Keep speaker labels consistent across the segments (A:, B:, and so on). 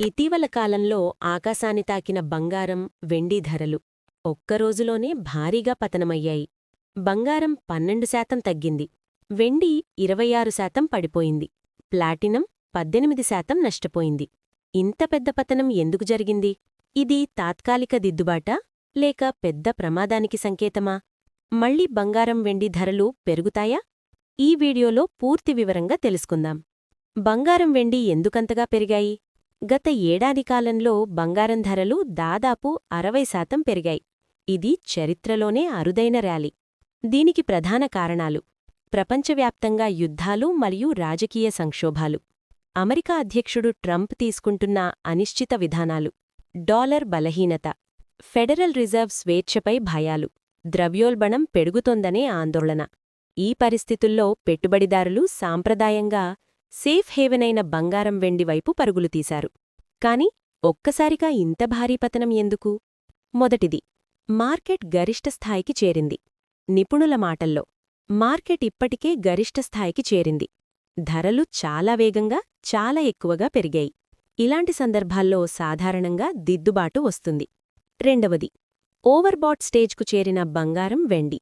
A: ఇటీవల కాలంలో ఆకాశాన్ని తాకిన బంగారం వెండి ధరలు ఒక్కరోజులోనే భారీగా పతనమయ్యాయి. బంగారం పన్నెండు శాతం తగ్గింది. వెండి ఇరవై ఆరు శాతం పడిపోయింది. ప్లాటినం పద్దెనిమిది శాతం నష్టపోయింది. ఇంత పెద్ద పతనం ఎందుకు జరిగింది? ఇది తాత్కాలిక దిద్దుబాటా? లేక పెద్ద ప్రమాదానికి సంకేతమా? మళ్ళీ బంగారం వెండి ధరలు పెరుగుతాయా? ఈ వీడియోలో పూర్తి వివరంగా తెలుసుకుందాం. బంగారం వెండి ఎందుకంతగా పెరిగాయి? గత ఏడాది కాలంలో బంగారం ధరలు దాదాపు అరవై శాతం పెరిగాయి. ఇది చరిత్రలోనే అరుదైన ర్యాలీ. దీనికి ప్రధాన కారణాలు. ప్రపంచవ్యాప్తంగా యుద్ధాలు మరియు రాజకీయ సంక్షోభాలు. అమెరికా అధ్యక్షుడు ట్రంప్ తీసుకుంటున్న అనిశ్చిత విధానాలు. డాలర్ బలహీనత. ఫెడరల్ రిజర్వ్ స్వేచ్ఛపై భయాలు. ద్రవ్యోల్బణం పెరుగుతోందనే ఆందోళన. ఈ పరిస్థితుల్లో పెట్టుబడిదారులు సాంప్రదాయంగా సేఫ్ హేవెనైన బంగారం వెండి వైపు పరుగులు తీశారు. కాని ఒక్కసారిగా ఇంత భారీ పతనం ఎందుకు? మొదటిది మార్కెట్ గరిష్ట స్థాయికి చేరింది. నిపుణుల మాటల్లో మార్కెట్ ఇప్పటికే గరిష్ట స్థాయికి చేరింది. ధరలు చాలా వేగంగా చాలా ఎక్కువగా పెరిగాయి. ఇలాంటి సందర్భాల్లో సాధారణంగా దిద్దుబాటు వస్తుంది. రెండవది ఓవర్బాట్ స్టేజ్కు చేరిన బంగారం వెండి.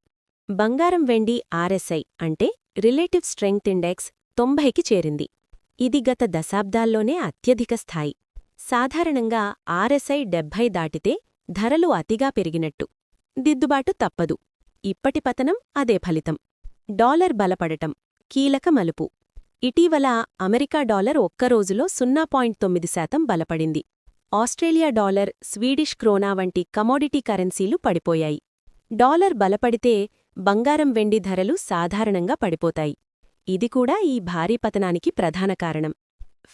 A: బంగారం వెండి ఆర్ఎస్ఐ అంటే రిలేటివ్ స్ట్రెంగ్త్ ఇండెక్స్ తొంభైకి చేరింది. ఇది గత దశాబ్దాల్లోనే అత్యధిక స్థాయి. సాధారణంగా ఆర్ఎస్ఐ డెబ్భై దాటితే ధరలు అతిగా పెరిగినట్టు. దిద్దుబాటు తప్పదు. ఇప్పటి పతనం అదే ఫలితం. డాలర్ బలపడటం కీలక మలుపు. ఇటీవల అమెరికా డాలర్ ఒక్కరోజులో సున్నా పాయింట్ తొమ్మిది శాతం బలపడింది. ఆస్ట్రేలియా డాలర్ స్వీడిష్ క్రోనా వంటి కమోడిటీ కరెన్సీలు పడిపోయాయి. డాలర్ బలపడితే బంగారం వెండి ధరలు సాధారణంగా పడిపోతాయి. ఇది కూడా ఈ భారీ పతనానికి ప్రధాన కారణం.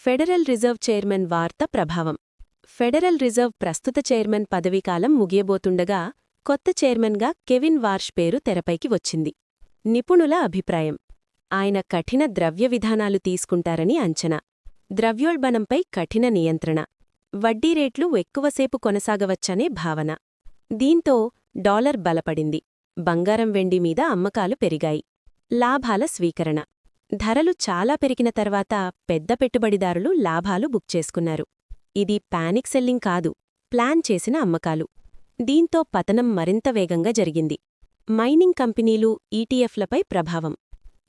A: ఫెడరల్ రిజర్వ్ చైర్మన్ వార్త ప్రభావం. ఫెడరల్ రిజర్వ్ ప్రస్తుత చైర్మన్ పదవీకాలం ముగియబోతుండగా కొత్త చైర్మన్గా కెవిన్ వార్ష్ పేరు తెరపైకి వచ్చింది. నిపుణుల అభిప్రాయం. ఆయన కఠిన ద్రవ్య విధానాలు తీసుకుంటారని అంచనా. ద్రవ్యోల్బణంపై కఠిన నియంత్రణ. వడ్డీ రేట్లు ఎక్కువసేపు కొనసాగవచ్చనే భావన. దీంతో డాలర్ బలపడింది. బంగారం వెండి మీద అమ్మకాలు పెరిగాయి. లాభాల స్వీకరణ. ధరలు చాలా పెరిగిన తర్వాత పెద్ద పెట్టుబడిదారులు లాభాలు బుక్ చేసుకున్నారు. ఇది పానిక్ సెల్లింగ్ కాదు ప్లాన్ చేసిన అమ్మకాలు. దీంతో పతనం మరింత వేగంగా జరిగింది. మైనింగ్ కంపెనీలు ఈటీఎఫ్లపై ప్రభావం.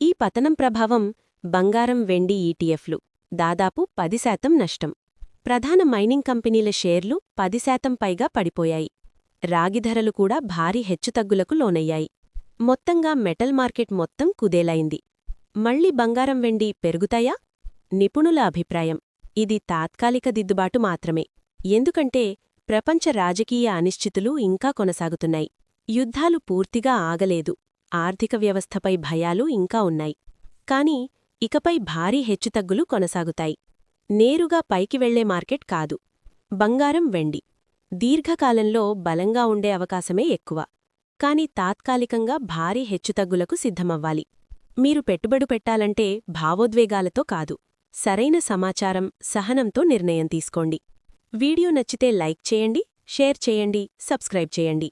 A: ఈ పతనం ప్రభావం బంగారం వెండి ఈటీఎఫ్లు దాదాపు పది శాతం నష్టం. ప్రధాన మైనింగ్ కంపెనీల షేర్లు పది శాతం పైగా పడిపోయాయి. రాగి ధరలు కూడా భారీ హెచ్చుతగ్గులకు లోనయ్యాయి. మొత్తంగా మెటల్ మార్కెట్ మొత్తం కుదేలైంది. మళ్ళీ బంగారం వెండి పెరుగుతాయా? నిపుణుల అభిప్రాయం. ఇది తాత్కాలిక దిద్దుబాటు మాత్రమే. ఎందుకంటే ప్రపంచ రాజకీయ అనిశ్చితులు ఇంకా కొనసాగుతున్నాయి. యుద్ధాలు పూర్తిగా ఆగలేదు. ఆర్థిక వ్యవస్థపై భయాలు ఇంకా ఉన్నాయి. కాని ఇకపై భారీ హెచ్చుతగ్గులు కొనసాగుతాయి. నేరుగా పైకి వెళ్ళే మార్కెట్ కాదు. బంగారం వెండి. దీర్ఘకాలంలో బలంగా ఉండే అవకాశమే ఎక్కువ. కాని తాత్కాలికంగా భారీ హెచ్చుతగ్గులకు సిద్ధమవ్వాలి. మీరు పెట్టుబడు పెట్టాలంటే భావోద్వేగాలతో కాదు. సరైన సమాచారం సహనంతో నిర్ణయం తీసుకోండి. వీడియో నచ్చితే లైక్ చేయండి షేర్ చేయండి సబ్స్క్రైబ్ చేయండి.